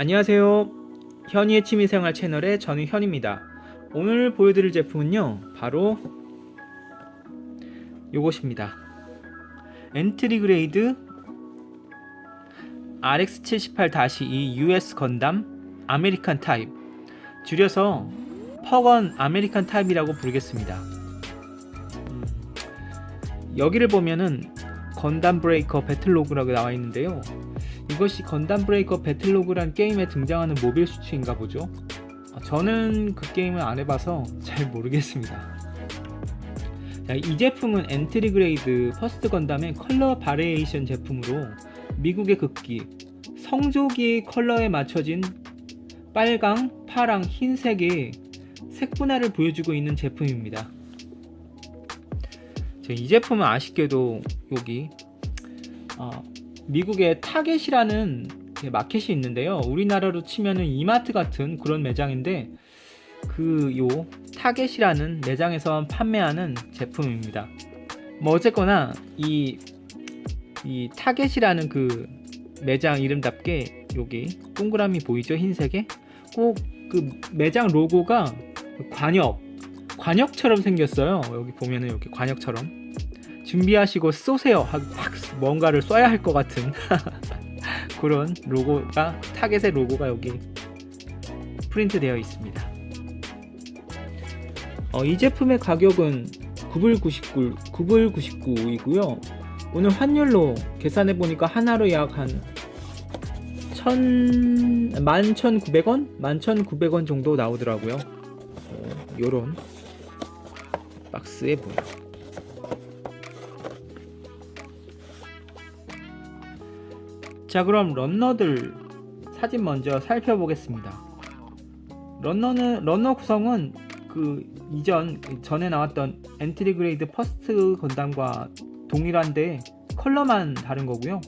안녕하세요. 현이의 취미생활 채널의 저는 현입니다. 오늘 보여드릴 제품은요, 바로 요것입니다. 엔트리 그레이드 RX78-2 US 건담 아메리칸 타입 줄여서 퍼건 아메리칸 타입이라고 부르겠습니다. 음, 여기를 보면은 건담 브레이커 배틀로그라고 나와 있는데요. 이것이 건담 브레이커 배틀로그란 게임에 등장하는 모빌 수츠인가 보죠. 어, 저는 그 게임을 안 해봐서 잘 모르겠습니다. 자, 이 제품은 엔트리 그레이드 퍼스트 건담의 컬러 바리에이션 제품으로 미국의 극기 성조기 컬러에 맞춰진 빨강, 파랑, 흰색의 색 분할을 보여주고 있는 제품입니다. 자, 이 제품은 아쉽게도 여기 어, 미국의 타겟이라는 그 마켓이 있는데요. 우리나라로 치면은 이마트 같은 그런 매장인데 그 요 타겟이라는 매장에서 판매하는 제품입니다. 뭐 어쨌거나 이, 이 타겟이라는 그 매장 이름답게 여기 동그라미 보이죠 흰색에 꼭 그 매장 로고가 관역 관역처럼 생겼어요. 여기 보면은 여기 관역처럼 준비하시고 쏘세요. 하고 확 뭔가를 쏴야 할 것 같은 그런 로고가 타겟의 로고가 여기 프린트 되어 있습니다. 어, 이 제품의 가격은 9불 99, 9불 99이고요. 오늘 환율로 계산해 보니까 하나로 약 한 1 11,900원? 11,900원 정도 나오더라고요. 어, 요런 박스에 보여. 자 그럼 런너들 사진 먼저 살펴보겠습니다. 런너는 런너 구성은 그 이전 전에 나왔던 엔트리 그레이드 퍼스트 건담과 동일한데 컬러만 다른 거고요.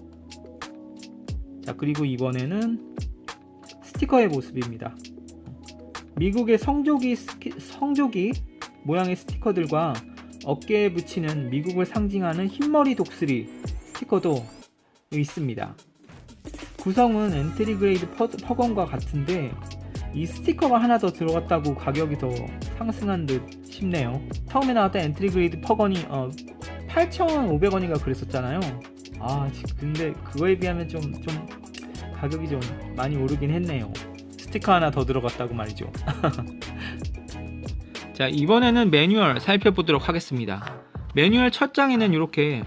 자 그리고 이번에는 스티커의 모습입니다. 미국의 성조기 스키- 성조기 모양의 스티커들과 어깨에 붙이는 미국을 상징하는 흰머리 독수리 스티커도 있습니다. 구성은 엔트리 그레이드 퍼, 퍼건과 같은데 이 스티커가 하나 더 들어갔다고 가격이 더 상승한 듯 싶네요. 처음에 나왔던 엔트리 그레이드 퍼건이 어, 8,500원인가 그랬었잖아요. 아, 지- 근데 그거에 비하면 좀, 좀 가격이 좀 많이 오르긴 했네요. 스티커 하나 더 들어갔다고 말이죠. 자, 이번에는 매뉴얼 살펴보도록 하겠습니다. 매뉴얼 첫 장에는 이렇게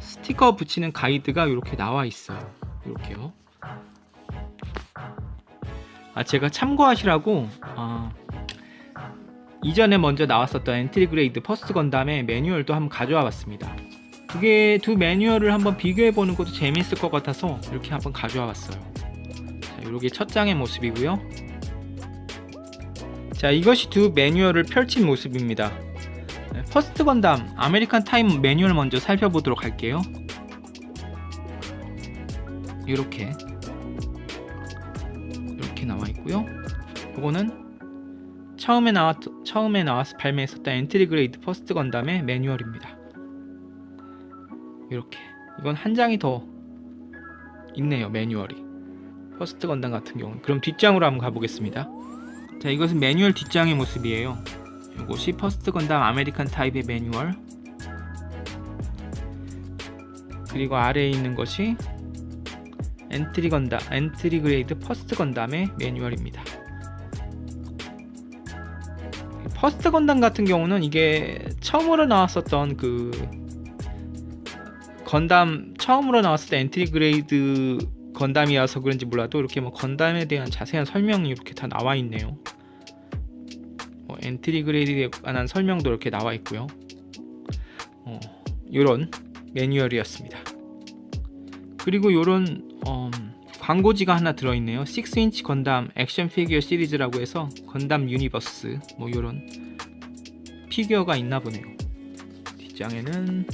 스티커 붙이는 가이드가 이렇게 나와 있어요. 이렇게요. 아 제가 참고하시라고 아, 이전에 먼저 나왔었던 엔트리 그레이드 퍼스트 건담의 매뉴얼도 한번 가져와 봤습니다. 두 개 두 매뉴얼을 한번 비교해 보는 것도 재미있을 것 같아서 이렇게 한번 가져와 봤어요. 자, 이게 첫 장의 모습이고요. 자, 이것이 두 매뉴얼을 펼친 모습입니다. 네, 퍼스트 건담 아메리칸 타임 매뉴얼 먼저 살펴보도록 할게요. 이렇게 이렇게 나와 있고요. 이거는 처음에 나왔 처음에 나와서 발매했었던 엔트리 그레이드 퍼스트 건담의 매뉴얼입니다. 이렇게 이건 한 장이 더 있네요 매뉴얼이 퍼스트 건담 같은 경우는 그럼 뒷장으로 한번 가보겠습니다. 자 이것은 매뉴얼 뒷장의 모습이에요. 이것이 퍼스트 건담 아메리칸 타입의 매뉴얼 그리고 아래에 있는 것이 엔트리 건담, 엔트리 그레이드 퍼스트 건담의 매뉴얼입니다. 퍼스트 건담 같은 경우는 이게 처음으로 나왔었던 그 건담 처음으로 나왔을 때 엔트리 그레이드 건담이어서 그런지 몰라도 이렇게 뭐 건담에 대한 자세한 설명이 이렇게 다 나와 있네요. 뭐 엔트리 그레이드에 관한 설명도 이렇게 나와 있고요. 어, 이런 매뉴얼이었습니다. 그리고 요런 음, 광고지가 하나 들어있네요. 6인치 건담 액션 피규어 시리즈라고 해서 건담 유니버스 뭐 요런 피규어가 있나 보네요. 뒷장에는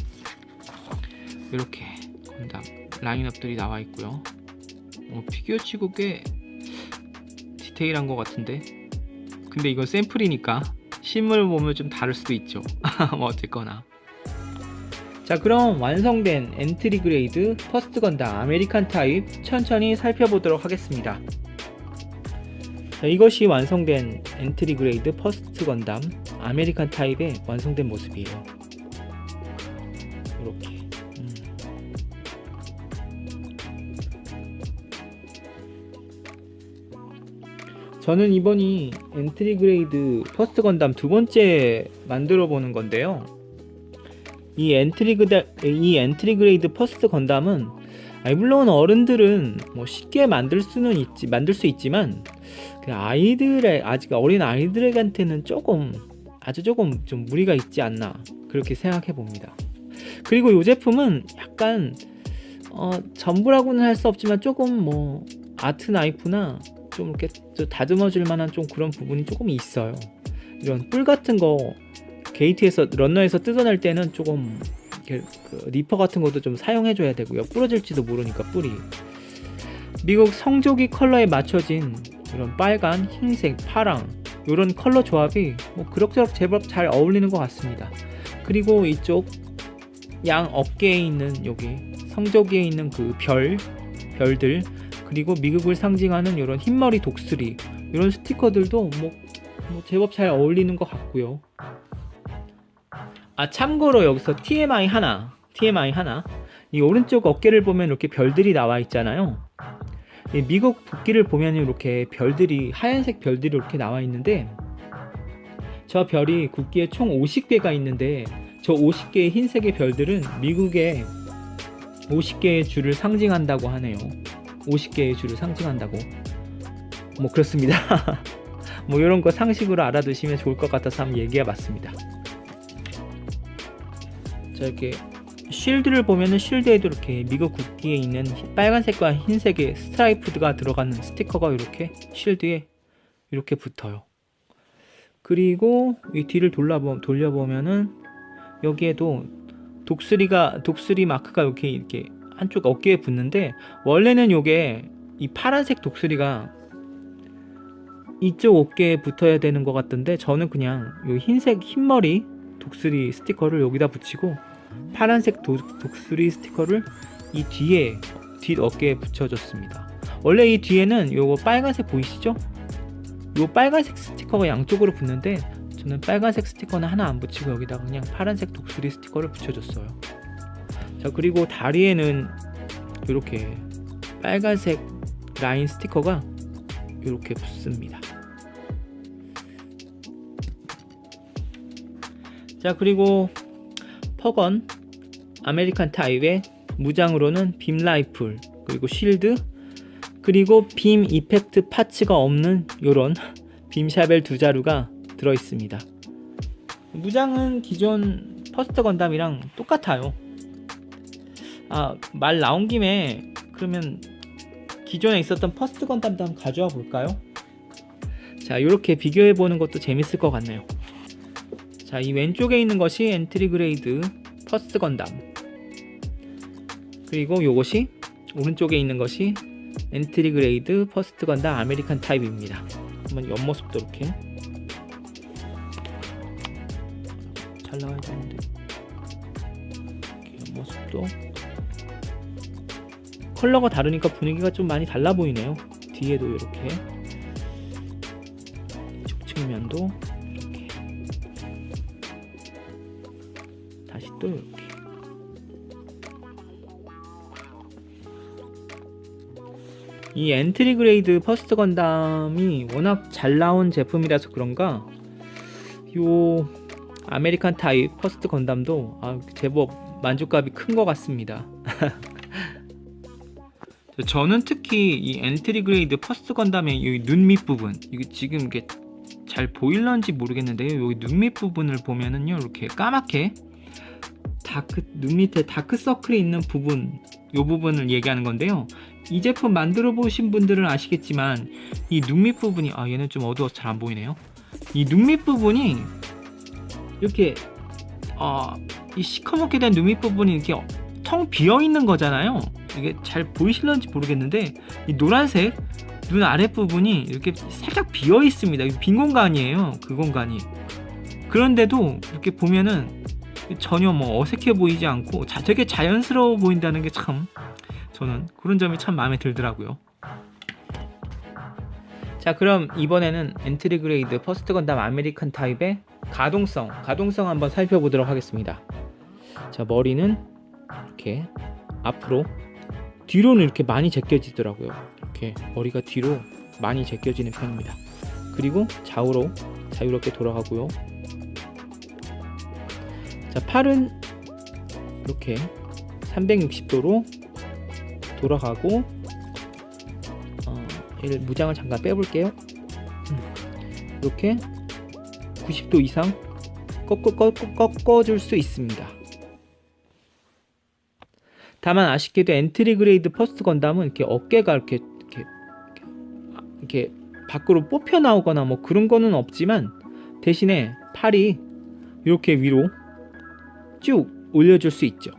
이렇게 건담 라인업들이 나와 있고요. 어, 피규어 치고 꽤 디테일한 것 같은데 근데 이건 샘플이니까 실물을 보면 좀 다를 수도 있죠. 뭐 어쨌거나 자 그럼 완성된 엔트리 그레이드 퍼스트 건담 아메리칸 타입 천천히 살펴보도록 하겠습니다 자, 이것이 완성된 엔트리 그레이드 퍼스트 건담 아메리칸 타입의 완성된 모습이에요. 이렇게. 음. 저는 이번이 엔트리 그레이드 퍼스트 건담 두 번째 만들어 보는 건데요. 이 엔트리 그다 이 엔트리 그레이드 퍼스트 건담은 아니 물론 어른들은 뭐 쉽게 만들 수는 있지 만들 수 있지만 그 아이들의 아직 어린 아이들한테는 조금 아주 조금 좀 무리가 있지 않나 그렇게 생각해 봅니다. 그리고 이 제품은 약간 어, 전부라고는 할 수 없지만 조금 뭐 아트 나이프나 좀 이렇게 좀 다듬어 줄 만한 좀 그런 부분이 조금 있어요. 이런 뿔 같은 거 게이트에서 런너에서 뜯어낼 때는 조금 그 리퍼 같은 것도 좀 사용해 줘야 되고요. 부러질지도 모르니까 뿔이. 미국 성조기 컬러에 맞춰진 이런 빨간, 흰색, 파랑 이런 컬러 조합이 뭐 그럭저럭 제법 잘 어울리는 것 같습니다. 그리고 이쪽 양 어깨에 있는 여기 성조기에 있는 그 별, 별들 그리고 미국을 상징하는 이런 흰머리 독수리 이런 스티커들도 뭐, 뭐 제법 잘 어울리는 것 같고요. 아 참고로 여기서 TMI 하나, TMI 하나. 이 오른쪽 어깨를 보면 이렇게 별들이 나와 있잖아요. 이 미국 국기를 보면 이렇게 별들이 하얀색 별들이 이렇게 나와 있는데 저 별이 국기에 총 50개가 있는데 저 50개의 흰색의 별들은 미국의 50개의 주를 상징한다고 하네요. 50개의 주를 상징한다고. 뭐 그렇습니다. 뭐 이런 거 상식으로 알아두시면 좋을 것 같아서 한번 얘기해 봤습니다. 자 이렇게 쉴드를 보면은 쉴드에도 이렇게 미국 국기에 있는 흰- 빨간색과 흰색의 스트라이프드가 들어가는 스티커가 이렇게 쉴드에 이렇게 붙어요. 그리고 이 뒤를 돌려보, 돌려보면은 여기에도 독수리가 독수리 마크가 이렇게 이렇게 한쪽 어깨에 붙는데 원래는 요게 이 파란색 독수리가 이쪽 어깨에 붙어야 되는 것 같던데 저는 그냥 요 흰색 흰머리 독수리 스티커를 여기다 붙이고 파란색 도, 독수리 스티커를 이 뒤에 뒷 어깨에 붙여줬습니다. 원래 이 뒤에는 요거 빨간색 보이시죠? 요 빨간색 스티커가 양쪽으로 붙는데 저는 빨간색 스티커는 하나 안 붙이고 여기다가 그냥 파란색 독수리 스티커를 붙여줬어요. 자 그리고 다리에는 이렇게 빨간색 라인 스티커가 이렇게 붙습니다. 자 그리고 퍼건 아메리칸 타입의 무장으로는 빔 라이플 그리고 쉴드 그리고 빔 이펙트 파츠가 없는 요런 빔 샤벨 두 자루가 들어 있습니다. 무장은 기존 퍼스트 건담이랑 똑같아요. 아, 말 나온 김에 그러면 기존에 있었던 퍼스트 건담도 한번 가져와 볼까요? 자, 이렇게 비교해 보는 것도 재밌을 것 같네요. 자, 이 왼쪽에 있는 것이 엔트리 그레이드 퍼스트 건담. 그리고 요것이 오른쪽에 있는 것이 엔트리 그레이드 퍼스트 건담 아메리칸 타입입니다. 한번 옆모습도 이렇게 잘 나와야 되는데 옆모습도 컬러가 다르니까 분위기가 좀 많이 달라 보이네요. 뒤에도 이렇게 측면도 또 이렇게 이 엔트리 그레이드 퍼스트 건담이 워낙 잘 나온 제품이라서 그런가 요 아메리칸 타입 퍼스트 건담도 아, 제법 만족감이 큰 것 같습니다. 저는 특히 이 엔트리 그레이드 퍼스트 건담의 이눈밑 부분 이게 지금 이게 잘 보일런지 모르겠는데요. 여기 눈 밑 부분을 보면은요 이렇게 까맣게 다크 눈 밑에 다크 서클이 있는 부분 이 부분을 얘기하는 건데요. 이 제품 만들어 보신 분들은 아시겠지만 이 눈 밑 부분이 아 얘는 좀 어두워서 잘 안 보이네요. 이 눈 밑 부분이 이렇게 어 이 시커멓게 된 눈 밑 부분이 이렇게 텅 비어 있는 거잖아요. 이게 잘 보이실런지 모르겠는데 이 노란색 눈 아래 부분이 이렇게 살짝 비어 있습니다. 이빈 공간이에요. 그 공간이. 그런데도 이렇게 보면은 전혀 뭐 어색해 보이지 않고 자, 되게 자연스러워 보인다는 게 참 저는 그런 점이 참 마음에 들더라고요. 자 그럼 이번에는 엔트리 그레이드 퍼스트 건담 아메리칸 타입의 가동성 가동성 한번 살펴보도록 하겠습니다. 자 머리는 이렇게 앞으로 뒤로는 이렇게 많이 제껴지더라고요. 이렇게 머리가 뒤로 많이 제껴지는 편입니다. 그리고 좌우로 자유롭게 돌아가고요 자 팔은 이렇게 360도로 돌아가고 어, 얘를 무장을 잠깐 빼볼게요. 음, 이렇게 90도 이상 꺾어, 꺾어, 꺾어줄 수 있습니다. 다만 아쉽게도 엔트리 그레이드 퍼스트 건담은 이렇게 어깨가 이렇게 이렇게 이렇게 밖으로 뽑혀 나오거나 뭐 그런 거는 없지만 대신에 팔이 이렇게 위로 쭉 올려줄 수 있죠.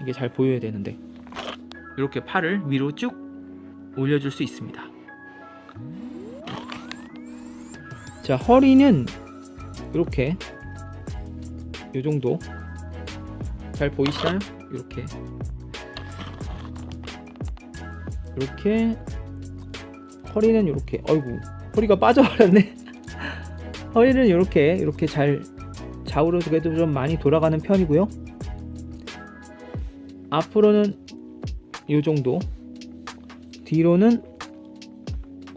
이게 잘 보여야 되는데 이렇게 팔을 위로 쭉 올려줄 수 있습니다. 자 허리는 이렇게 이 정도 잘 보이시나요? 이렇게 이렇게 허리는 이렇게 어이구 허리가 빠져버렸네. 허리는 이렇게 이렇게 잘 좌우로 그래도 좀 많이 돌아가는 편이고요. 앞으로는 이 정도 뒤로는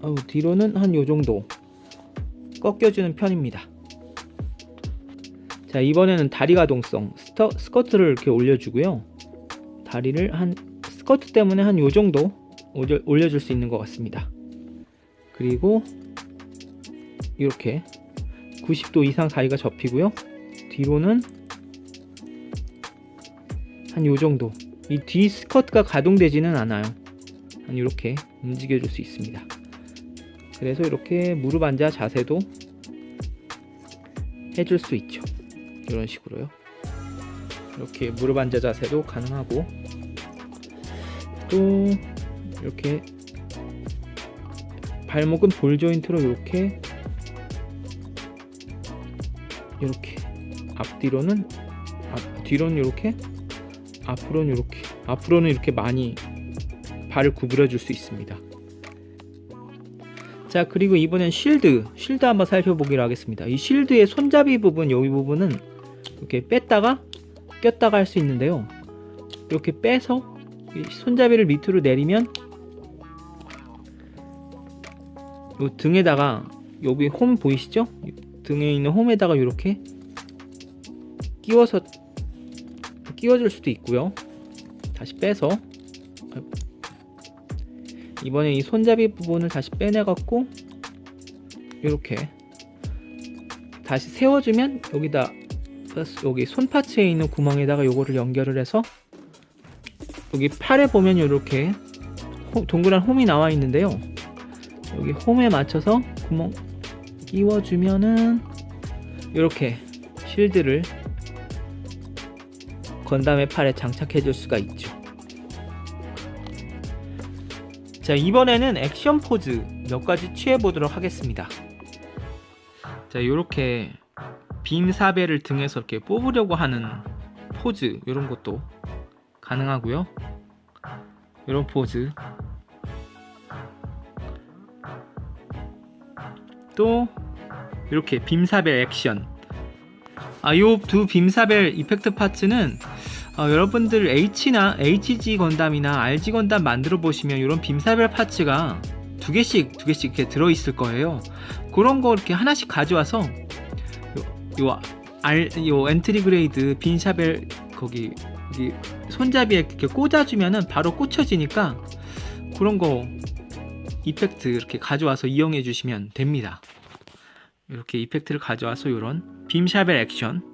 어, 뒤로는 한요 정도 꺾여주는 편입니다. 자 이번에는 다리 가동성 스터, 스커트를 이렇게 올려주고요. 다리를 한 스커트 때문에 한요 정도 올려, 올려 줄 수 있는 것 같습니다. 그리고 이렇게 90도 이상 다리가 접히고요. 뒤로는 한 요 정도. 이 뒤 스커트가 가동되지는 않아요. 한 이렇게 움직여 줄 수 있습니다. 그래서 이렇게 무릎 앉아 자세도 해줄 수 있죠. 이런 식으로요. 이렇게 무릎 앉아 자세도 가능하고 또 이렇게 발목은 볼 조인트로 이렇게 이렇게 앞뒤로는 앞, 뒤로는 이렇게 앞으로는 이렇게 앞으로는 이렇게 많이 발을 구부려 줄 수 있습니다. 자 그리고 이번엔 쉴드 쉴드 한번 살펴보기로 하겠습니다. 이 쉴드의 손잡이 부분 여기 부분은 이렇게 뺐다가 꼈다가 할 수 있는데요. 이렇게 빼서 이 손잡이를 밑으로 내리면 요 등에다가 여기 홈 보이시죠? 등에 있는 홈에다가 이렇게 끼워서 끼워줄 수도 있고요. 다시 빼서 이번에 이 손잡이 부분을 다시 빼내갖고 이렇게 다시 세워주면 여기다 여기 손파츠에 있는 구멍에다가 요거를 연결을 해서 여기 팔에 보면 이렇게 동그란 홈이 나와 있는데요. 여기 홈에 맞춰서 구멍 끼워주면은 이렇게 실드를 건담의 팔에 장착해 줄 수가 있죠. 자, 이번에는 액션 포즈 몇 가지 취해 보도록 하겠습니다. 자, 요렇게 빔 사배를 등에서 이렇게 뽑으려고 하는 포즈 이런 것도 가능하고요. 이런 포즈 또 이렇게 빔사벨 액션 아, 요 두 빔사벨 이펙트 파츠는 어, 여러분들 H나 HG 건담이나 RG 건담 만들어 보시면 이런 빔사벨 파츠가 두 개씩 두 개씩 이렇게 들어 있을 거예요. 그런 거 이렇게 하나씩 가져와서 요, 요, R, 요 엔트리 그레이드 빔사벨 거기 손잡이에 이렇게 꽂아주면은 바로 꽂혀지니까 그런 거 이펙트 이렇게 가져와서 이용해 주시면 됩니다. 이렇게 이펙트를 가져와서 이런 빔샤벨 액션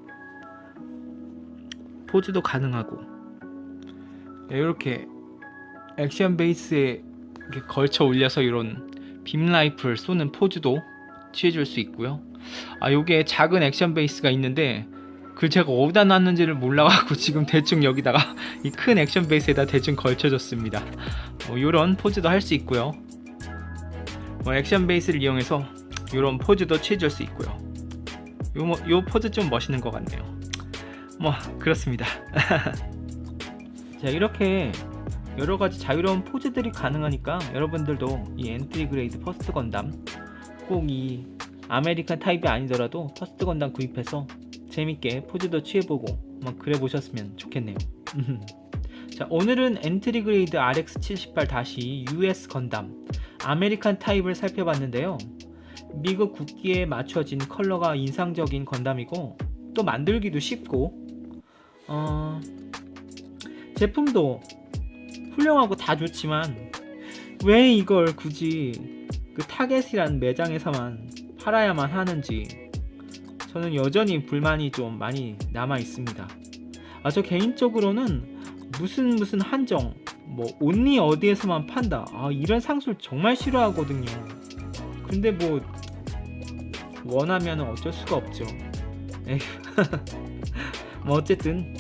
포즈도 가능하고 이렇게 액션 베이스에 걸쳐 올려서 이런 빔 라이플 쏘는 포즈도 취해줄 수 있고요. 아 요게 작은 액션 베이스가 있는데 그 제가 어디다 놨는지를 몰라갖고 지금 대충 여기다가 이 큰 액션 베이스에다 대충 걸쳐줬습니다. 뭐 이런 포즈도 할 수 있고요. 뭐 액션 베이스를 이용해서 이런 포즈도 취해줄 수 있고요. 요, 뭐- 요 포즈 좀 멋있는 것 같네요. 뭐 그렇습니다. 자 이렇게 여러 가지 자유로운 포즈들이 가능하니까 여러분들도 이 엔트리 그레이드 퍼스트 건담 꼭 이 아메리칸 타입이 아니더라도 퍼스트 건담 구입해서 재밌게 포즈도 취해보고 한번 그래 보셨으면 좋겠네요. 자 오늘은 엔트리 그레이드 RX78 US 건담 아메리칸 타입을 살펴봤는데요. 미국 국기에 맞춰진 컬러가 인상적인 건담이고 또 만들기도 쉽고 어, 제품도 훌륭하고 다 좋지만 왜 이걸 굳이 그 타겟이란 매장에서만 팔아야만 하는지 저는 여전히 불만이 좀 많이 남아 있습니다. 아, 저 개인적으로는 무슨 무슨 한정, 뭐 온리 어디에서만 판다. 아, 이런 상술 정말 싫어하거든요. 근데 뭐 원하면 어쩔 수가 없죠. 에휴. 뭐 어쨌든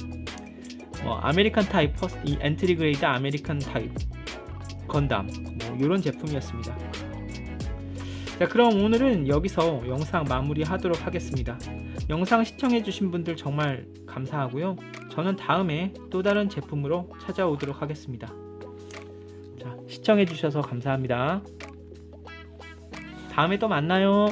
뭐 아메리칸 타입 퍼스트 이 엔트리 그레이드 아메리칸 타입 건담 뭐 이런 제품이었습니다. 자 그럼 오늘은 여기서 영상 마무리하도록 하겠습니다. 영상 시청해주신 분들 정말 감사하고요. 저는 다음에 또 다른 제품으로 찾아오도록 하겠습니다. 자 시청해주셔서 감사합니다. 다음에 또 만나요.